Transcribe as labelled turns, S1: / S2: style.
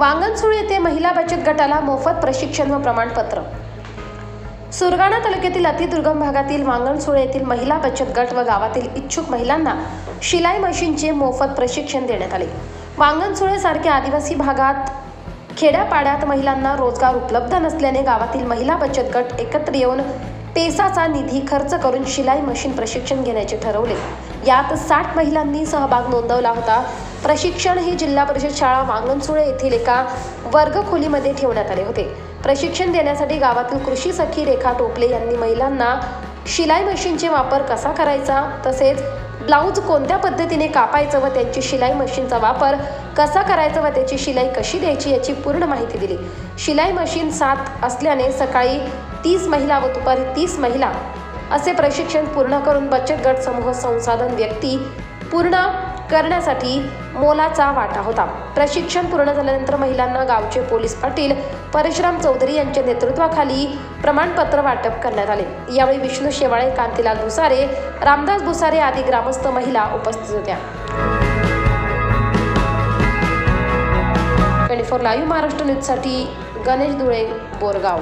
S1: वांगणसुळ येथे महिला बचत गटाला मोफत प्रशिक्षण व प्रमाणपत्र. सुरगाणा तालुक्यातील अतिदुर्गम भागातील वांगणसुळे येथील महिला बचत गट व गावातील इच्छुक महिलांना शिलाई मशीनचे मोफत प्रशिक्षण देण्यात आले. वांगणसुळे सारख्या आदिवासी भागात खेड्यापाड्यात महिलांना रोजगार उपलब्ध नसल्याने गावातील महिला बचत गट एकत्र येऊन पेसाचा निधी खर्च करून शिलाई मशीन प्रशिक्षण घेण्याचे ठरवले. यात साठ महिलांनी सहभाग नोंदवला होता. प्रशिक्षण हे जिल्हा परिषद शाळा वांगणसुळे येथील एका वर्गखोलीमध्ये ठेवण्यात आले होते. प्रशिक्षण देण्यासाठी गावातील कृषी सखी रेखा टोपले यांनी महिलांना शिलाई मशीनचे वापर कसा करायचा तसेच ब्लाऊज कोणत्या पद्धतीने कापायचं व त्यांची शिलाई मशीनचा वापर कसा करायचा व त्याची शिलाई कशी द्यायची याची पूर्ण माहिती दिली. शिलाई मशीन सात असल्याने सकाळी तीस महिला व दुपारी तीस महिला असे प्रशिक्षण पूर्ण करून बचत गट समूह संसाधन व्यक्ती पूर्ण करण्यासाठी मोलाचा वाटा होता. प्रशिक्षण पूर्ण झाल्यानंतर महिलांना गावचे पोलीस पाटील परशुराम चौधरी यांच्या नेतृत्वाखाली प्रमाणपत्र वाटप करण्यात आले. यावेळी विष्णू शेवाळे कांतीलाल भुसारे रामदास भुसारे आदी ग्रामस्थ महिला उपस्थित होत्या. ट्वेंटी फोर लाईव्ह महाराष्ट्र न्यूजसाठी गणेश धुळे बोरगाव.